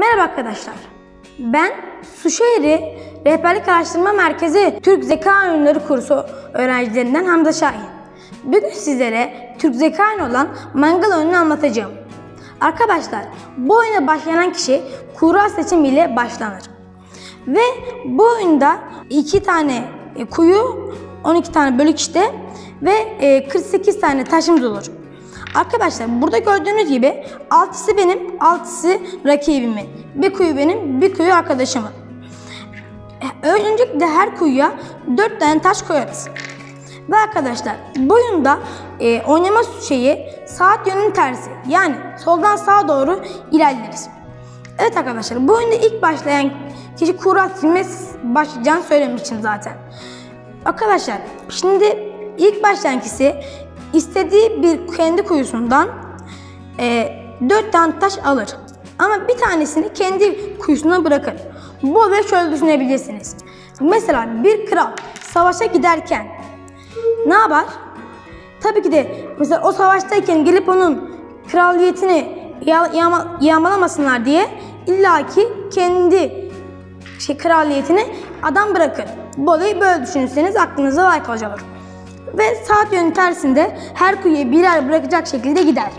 Merhaba arkadaşlar. Ben Suşehri Rehberlik Araştırma Merkezi Türk Zeka Oyunları kursu öğrencilerinden Hamza Şahin. Bugün sizlere Türk Zeka oyunu olan Mangal oyununu anlatacağım. Arkadaşlar bu oyuna başlayan kişi kura seçimiyle başlanır. Ve bu oyunda iki tane e, kuyu, 12 tane bölük işte ve e, 48 tane taşımız olur. Arkadaşlar burada gördüğünüz gibi altısı benim, altısı rakibimin. Bir kuyu benim, bir kuyu arkadaşımın. E, Öncelikle her kuyuya 4 tane taş koyarız. Ve arkadaşlar bu oyunda e, oynama şeyi saat yönünün tersi. Yani soldan sağa doğru ilerleriz. Evet arkadaşlar bu oyunda ilk başlayan kişi kura silme başlayacağını söylemiştim zaten. Arkadaşlar şimdi ilk başlayan kişi istediği bir kendi kuyusundan e, 4 tane taş alır. Ama bir tanesini kendi kuyusuna bırakır. Bu olayı şöyle düşünebilirsiniz. Mesela bir kral savaşa giderken ne yapar? Tabii ki de mesela o savaştayken gelip onun kraliyetini ya- yağma- yağmalamasınlar diye illaki kendi şey, kraliyetini adam bırakır. Bu olayı böyle düşünürseniz aklınıza layık olacak. Ve saat yönü tersinde her kuyuya birer bırakacak şekilde gider.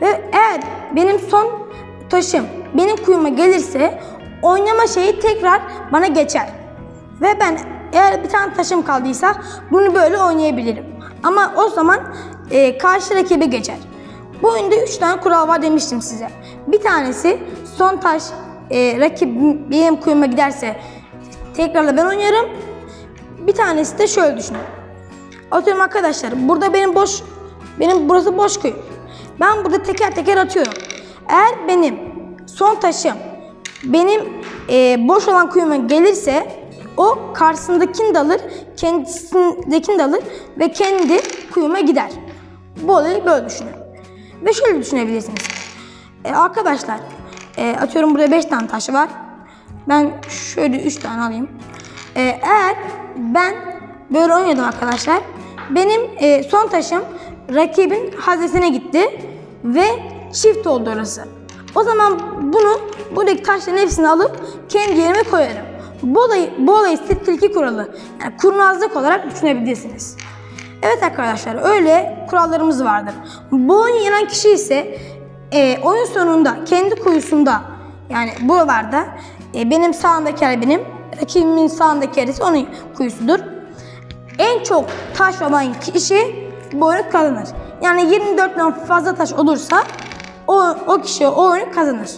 Ve eğer benim son taşım benim kuyuma gelirse oynama şeyi tekrar bana geçer. Ve ben eğer bir tane taşım kaldıysa bunu böyle oynayabilirim. Ama o zaman e, karşı rakibe geçer. Bu oyunda 3 tane kural var demiştim size. Bir tanesi son taş e, rakip benim kuyuma giderse tekrarla ben oynarım. Bir tanesi de şöyle düşünün. Atıyorum arkadaşlar burada benim boş benim burası boş kuyu. Ben burada teker teker atıyorum. Eğer benim son taşım benim e, boş olan kuyuma gelirse o karşısındakini de alır, kendisindekini de alır ve kendi kuyuma gider. Bu olayı böyle düşünün. Ve şöyle düşünebilirsiniz. E, arkadaşlar e, atıyorum burada 5 tane taş var. Ben şöyle 3 tane alayım. E, eğer ben böyle oynadım arkadaşlar. Benim e, son taşım rakibin haznesine gitti ve çift oldu orası. O zaman bunu buradaki taşların hepsini alıp kendi yerime koyarım. Bu olayı, bu olayı tilki kuralı, yani kurnazlık olarak düşünebilirsiniz. Evet arkadaşlar öyle kurallarımız vardır. Bu oyunu yenen kişi ise e, oyun sonunda kendi kuyusunda yani buralarda e, benim sağımdaki yer benim, rakibimin sağındaki yerisi onun kuyusudur. En çok taş olan kişi bu oyunu kazanır. Yani 24'den fazla taş olursa o, o kişi o oyunu kazanır.